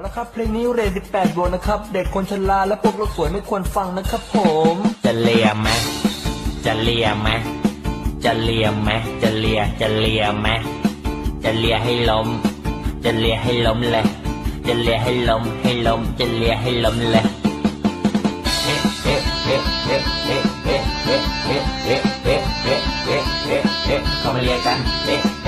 เอาละครับเพลงนี้เรท18บวกนะครับ เด็กคนชราและพวกรถสวยไม่ควรฟังนะครับผม จะเลียไหมจะเลียไหมจะเลียไหมจะเลียจะเลียไหมจะเลียให้ล้ม จะเลียให้ล้มเลยจะเลียให้ล้มให้ล้มจะเลียให้ล้มเลยเอ๊ะเอ๊ะเอ๊ะเอ๊ะเอ๊ะเอ๊ะเอ๊ะเอ๊ะเอ๊ะเอ๊ะเอ๊ะเอ๊ะเอ๊ะเอ๊ะเข้ามาเลียกันเอ๊ะเอ๊ะเอ๊ะ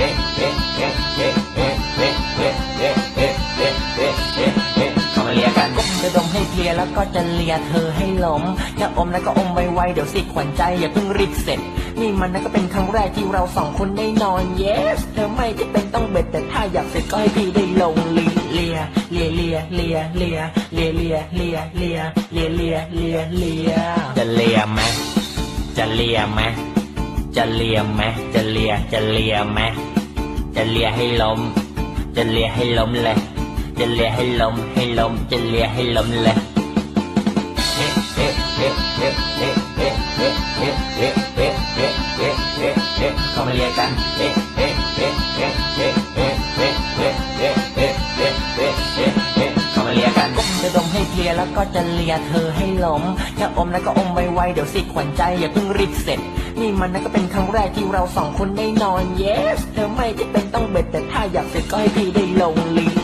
แล้วก็จะเลียเธอให้ล้มจะอมแล้วก็อมไวๆเดี๋ยวสิขวัญใจอย่าเพิ่งรีบเสร็จ นี่มันนะก็เป็นครั้งแรกที่เราสองคนได้นอน yes เธอไม่จะเป็นต้องเบ็ดแต่ถ้าอยากเสร็จก็ให้พี่ได้ลงเลียเลียเลียเลียเลียเลียเลียเลียเลียเลียเลียเลียเลียเลียจะเลียไหมจะเลียไหมจะเลียไหมจะเลียจะเลียไหมจะเลียให้ล้ม จะเลียให้ล้มเลยจะเลียให้ล้มให้ล้มจะเลียให้ล้มเลยเอ๊ะ เข้ามาเรียนกันเข้ามาเรียนกันจะดมให้เคลียร์แล้วก็จะเลียเธอให้หลมจะอมแล้วก็อมไวๆเดี๋ยวสิขวัญใจอย่าเพิ่งรีบเสร็จ นี่มันนะก็เป็นครั้งแรกที่เราสองคนได้นอนเย้เธอไม่จะเป็นต้องเบ็ดแต่ถ้าอยากเสร็จก็ให้พี่ได้ลงลิ้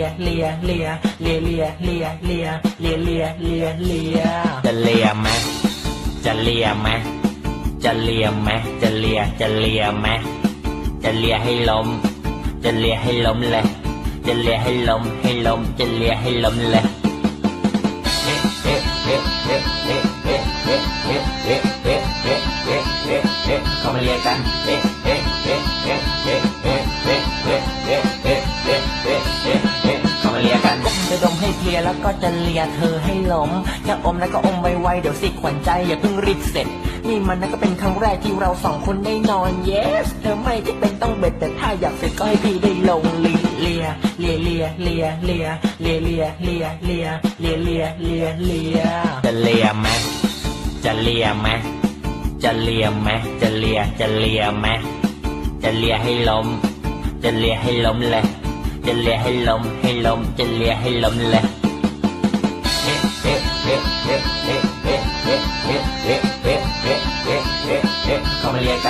ลียเลียเลียเลียเลียเลียเลียเลียเลียเลียเลียจะเลียไหมจะเลียไหมจะเลียไหมจะเลียจะเลียไหมจะเลียให้ล้ม จะเลียให้ล้มเลยจะเลียให้ล้มให้ล้มจะเลียให้ล้มเลยเอ๊ะเอ๊ะเอ๊ะเอ๊ะเอ๊ะเอ๊ะเอ๊ะเอ๊ะเอ๊ะเอ๊ะเอ๊ะเอ๊ะเอ๊ะเอ๊ะเข้ามาเลียกันเอ๊ะ เคลียร์แล้วก็จะเลียเธอให้ล้มจะอมแล้วก็อมไวๆเดี๋ยวสิขวัญใจอย่าเพิ่งรีบเสร็จ นี่มันนะก็เป็นครั้งแรกที่เราสองคนได้นอน yes เธอไม่จะเป็นต้องเบ็ดแต่ถ้าอยากเสร็จก็ให้พี่ได้ลงเลียเลียเลียเลียเลียเลียเลียเลียเลียเลียเลียเลียเลียเลียจะเลียไหมจะเลียไหมจะเลียไหมจะเลียจะเลียไหมจะเลียให้ล้ม จะเลียให้ล้มเลยจะเลียให้ล้มให้ล้มจะเลียให้ล้มเลยเอ๊ะ ก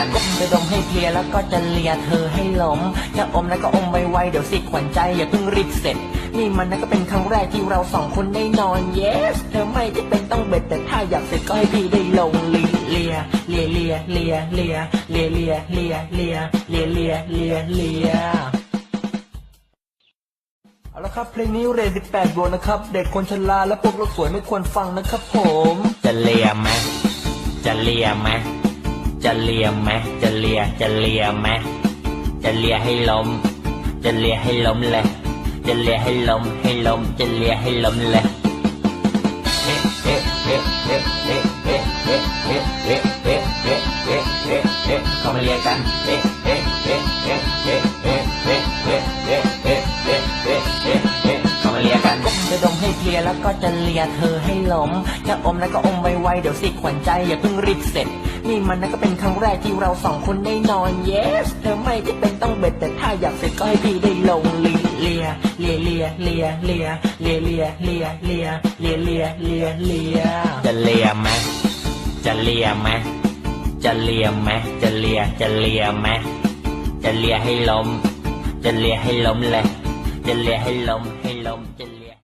ัจะดมให้เพลียแล้วก็จะเลียเธอให้หลมจะอมแล้วก็อมไวๆเดี๋ยวสิขวัญใจอย่าเพิ่งรีบเสร็จ นี่มันนะก็เป็นครั้งแรกที่เราสองคนได้นอนเย้เธอไม่จะเป็นต้องเบ็ดแต่ถ้าอยากเสร็จก็ให้พี่ได้ลงเรื ยเลียเลียเลียเลียเลียเลียเลียเลียเลียเลียเลียเอาละครับเพลงนี้เรท18บวกนะครับ เด็กคนชราและพวกรถสวยไม่ควรฟังนะครับผม จะเลียไหมจะเลียไหมจะเลียไหมจะเลียจะเลียไหมจะเลียให้ล้ม จะเลียให้ล้มเลยจะเลียให้ล้มให้ล้มจะเลียให้ล้มเลยเอ๊ะเอ๊ะเอ๊ะเอ๊ะเอ๊ะเอ๊ะเอ๊ะเอ๊ะเอ๊ะเอ๊ะเอ๊ะเอ๊ะเอ๊ะ เอ๊ะเข้ามาเลียกันเอ๊ะเอ๊ะเอ๊ะเอ๊ะเอ๊ะเอ๊ะเอ๊ะเอ๊ะเอ๊ะเอ๊ะเอ๊ะเอ๊ะเอ๊ะเอ๊ะเข้ามาเลียกันจะดมให้เคลียร์แล้วก็จะเลียเธอให้ล้มจะอมแล้วก็อมไวๆเดี๋ยวสิขวัญใจอย่าเพิ่งรีบเสร็จ นี่มันนะก็เป็นครั้งแรกที่เราสองคนได้นอน yes เธอไม่จะเป็นต้องเบ็ดแต่ถ้าอยากเสร็จก็ให้พี่ได้ลงลีเลียเลียเลียเลียเลียเลียเลียเลียเลียเลียเลียเลียเลียจะเลียไหมจะเลียไหม จะเลียไหมจะเลียจะเลียไหมจะเลียให้ล้ม จะเลียให้ล้มเลย จะเลียให้ล้มให้ล้มจะ